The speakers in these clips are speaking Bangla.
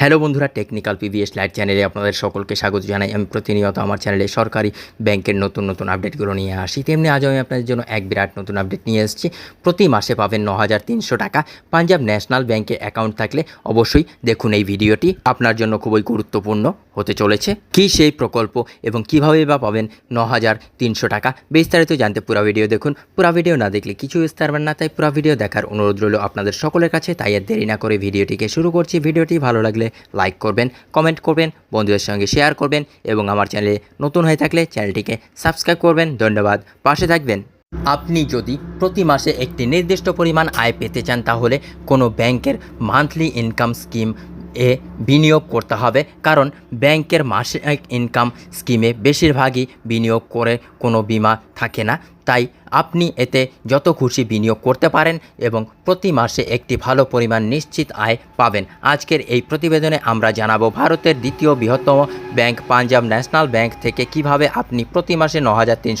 হ্যালো বন্ধুরা, টেকনিক্যাল পিভিএস লাইট চ্যানেলে আপনাদের সকলকে স্বাগত জানাই। আমি প্রতিনিয়ত আমার চ্যানেলে সরকারি ব্যাংকের নতুন নতুন আপডেটগুলো নিয়ে আসি। তেমনি আজ আমি আপনাদের জন্য এক বিরাট নতুন আপডেট নিয়ে এসেছি। প্রতি মাসে পাবেন ন হাজার তিনশো টাকা। পাঞ্জাব ন্যাশনাল ব্যাংকে অ্যাকাউন্ট থাকলে অবশ্যই দেখুন এই ভিডিওটি। আপনার জন্য খুবই গুরুত্বপূর্ণ হতে চলেছে। কি সেই প্রকল্প এবং কীভাবে বা পাবেন ন হাজার তিনশো টাকা? বিস্তারিত জানতে পুরো ভিডিও দেখুন। পুরো ভিডিও না দেখলে কিছু বুঝতে পারবেন না, তাই পুরো ভিডিও দেখার অনুরোধ রইল আপনাদের সকলের কাছে। তাই আর দেরি না করে ভিডিওটিকে শুরু করছি। ভিডিওটি ভালো লাগলে লাইক করবেন কমেন্ট করবেন, বন্ধুদের সঙ্গে শেয়ার করবেন এবং আমার চ্যানেলে নতুন হয়ে থাকলে চ্যানেলটিকে সাবস্ক্রাইব করবেন। ধন্যবাদ। পাশে থাকবেন। আপনি যদি প্রতি মাসে একটি নির্দিষ্ট পরিমাণ আয় পেতে চান, তাহলে কোনো ব্যাংকের মান্থলি ইনকাম স্কিম এ বিনিয়োগ করতে হবে। কারণ ব্যাংকের মাসিক ইনকাম স্কিমে বেশিরভাগই বিনিয়োগ করে কোনো বিমা থাকে না। তাই আপনি এতে যত খুশি বিনিয়োগ করতে পারেন এবং প্রতি মাসে একটি ভালো পরিমাণ নিশ্চিত আয় পাবেন। আজকের এই প্রতিবেদনে আমরা জানাব ভারতের দ্বিতীয় বৃহত্তম ব্যাংক পাঞ্জাব ন্যাশনাল ব্যাংক থেকে কীভাবে আপনি প্রতি মাসে ন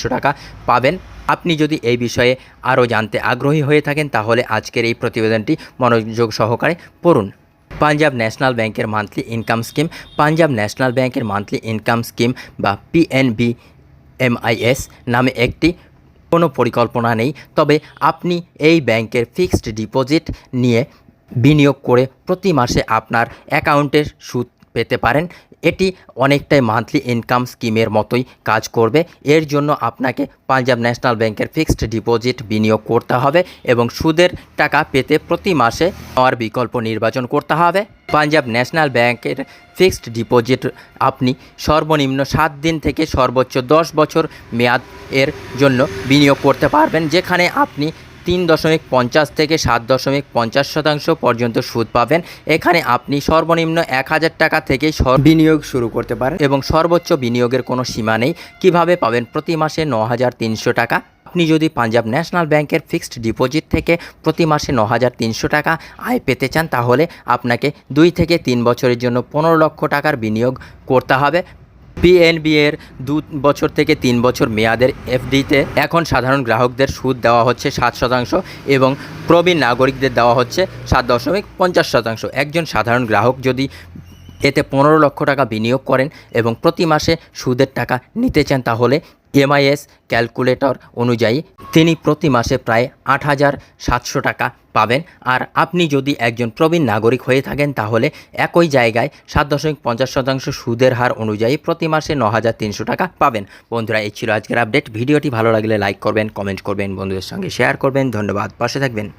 টাকা পাবেন। আপনি যদি এই বিষয়ে আরও জানতে আগ্রহী হয়ে থাকেন তাহলে আজকের এই প্রতিবেদনটি মনোযোগ সহকারে পড়ুন। পাঞ্জাব ন্যাশনাল ব্যাংকের monthly income scheme Punjab National ব্যাংকের মান্থলি ইনকাম স্কিম বা পিএনবি এমআইএস নামে একটি কোনো পরিকল্পনা নেই। তবে আপনি এই ব্যাংকের ফিক্সড ডিপোজিট নিয়ে বিনিয়োগ করে প্রতি মাসে আপনার অ্যাকাউন্টের সুদ পেতে পারেন। এটি অনেকটাই মান্থলি ইনকাম স্কিমের মতোই কাজ করবে। এর জন্য আপনাকে পাঞ্জাব ন্যাশনাল ব্যাংকের ফিক্সড ডিপোজিট বিনিয়োগ করতে হবে এবং সুদের টাকা পেতে প্রতি মাসে নেওয়ার বিকল্প নির্বাচন করতে হবে। পাঞ্জাব ন্যাশনাল ব্যাংকের ফিক্সড ডিপোজিট আপনি সর্বনিম্ন সাত দিন থেকে সর্বোচ্চ দশ বছর মেয়াদ এর জন্য বিনিয়োগ করতে পারবেন, যেখানে আপনি তিন দশমিক পঞ্চাশ থেকে সাত দশমিক পঞ্চাশ শতাংশ পর্যন্ত সুদ পাবেন। এখানে আপনি সর্বনিম্ন এক হাজার টাকা থেকে বিনিয়োগ শুরু করতে পারেন এবং সর্বোচ্চ বিনিয়োগের কোনো সীমা নেই। কীভাবে পাবেন? প্রতি মাসে ন হাজার তিনশো টাকা। আপনি যদি পাঞ্জাব ন্যাশনাল ব্যাংকের ফিক্সড ডিপোজিট থেকে প্রতি মাসে ন হাজার তিনশো টাকা আয় পেতে চান, তাহলে আপনাকে দুই থেকে তিন বছরের জন্য পনেরো লক্ষ টাকার বিনিয়োগ করতে হবে। পিএনবি এর দু বছর থেকে তিন বছর মেয়াদের এফডিতে এখন সাধারণ গ্রাহকদের সুদ দেওয়া হচ্ছে সাত শতাংশ এবং প্রবীণ নাগরিকদের দেওয়া হচ্ছে সাত দশমিক পঞ্চাশ শতাংশ। একজন সাধারণ গ্রাহক যদি এতে পনেরো লক্ষ টাকা বিনিয়োগ করেন এবং প্রতি মাসে সুদের টাকা নিতে চান তাহলে এমআইএস ক্যালকুলেটর অনুযায়ী তিনি প্রতি মাসে প্রায় আট হাজার সাতশো টাকা পাবেন। আর আপনি যদি একজন প্রবীণ নাগরিক হয়ে থাকেন, তাহলে একই জায়গায় সাত দশমিক পঞ্চাশ শতাংশ সুদের হার অনুযায়ী প্রতি মাসে ন হাজার তিনশো টাকা পাবেন। বন্ধুরা, এই ছিল আজকের আপডেট। ভিডিওটি ভালো লাগলে লাইক করবেন, কমেন্ট করবেন, বন্ধুদের সঙ্গে শেয়ার করবেন। ধন্যবাদ। পাশে থাকবেন।